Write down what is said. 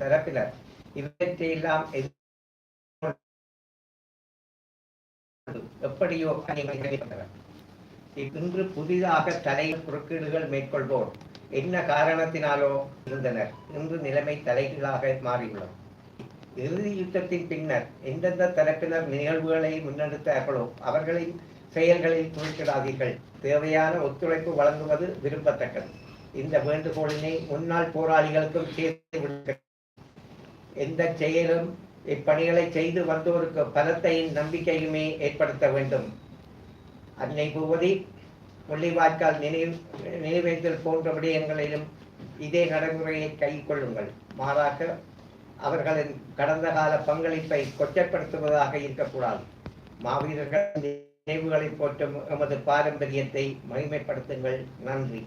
தரப்பினர் இவற்றையெல்லாம் எப்படியோ இன்று புதிதாக தலை குறுக்கீடுகள் மேற்கொள்வோர் என்ன காரணத்தினாலோ இருந்தனர். இன்று நிலைமை தலைகீழாக மாறியுள்ளது. இறுதி யுத்தத்தின் பின்னர் எந்தெந்த தரப்பினர் நிகழ்வுகளை முன்னெடுத்தார்களோ அவர்களின் செயல்களில் குறுக்கிடாதீர்கள். தேவையான ஒத்துழைப்பு வழங்குவது விரும்பத்தக்கது. இந்த வேண்டுகோளினை முன்னாள் போராளிகளுக்கும் சேர்த்து எந்த செயலும் இப்பணிகளை செய்து வந்தோருக்கு பலத்தையும் நம்பிக்கையுமே ஏற்படுத்த வேண்டும். அன்னை பூவதி முள்ளிவாய்க்கால் நினைவு நினைவேந்தல் போன்ற விடயங்களிலும் இதே நடைமுறையை கைக்கொள்ளுங்கள் மாறாக அவர்களின் கடந்த கால பங்களிப்பை கொச்சப்படுத்துவதாக இருக்கக்கூடாது. மாவீரர்கள் நினைவுகளை போற்றும் எமது பாரம்பரியத்தை மகிமைப்படுத்துங்கள். நன்றி.